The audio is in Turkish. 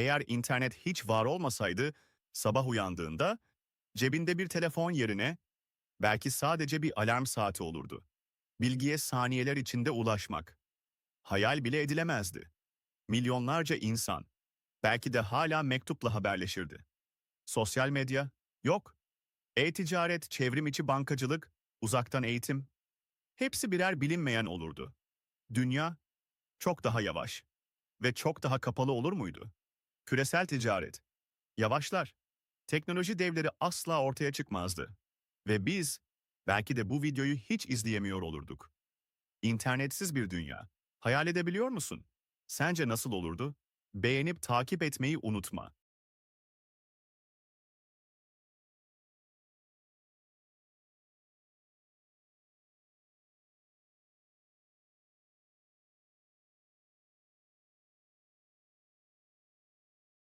Eğer internet hiç var olmasaydı, sabah uyandığında cebinde bir telefon yerine belki sadece bir alarm saati olurdu. Bilgiye saniyeler içinde ulaşmak. Hayal bile edilemezdi. Milyonlarca insan belki de hala mektupla haberleşirdi. Sosyal medya yok. E-ticaret, çevrim içi bankacılık, uzaktan eğitim hepsi birer bilinmeyen olurdu. Dünya çok daha yavaş ve çok daha kapalı olur muydu? Küresel ticaret yavaşlar. Teknoloji devleri asla ortaya çıkmazdı. Ve biz belki de bu videoyu hiç izleyemiyor olurduk. İnternetsiz bir dünya. Hayal edebiliyor musun? Sence nasıl olurdu? Beğenip takip etmeyi unutma.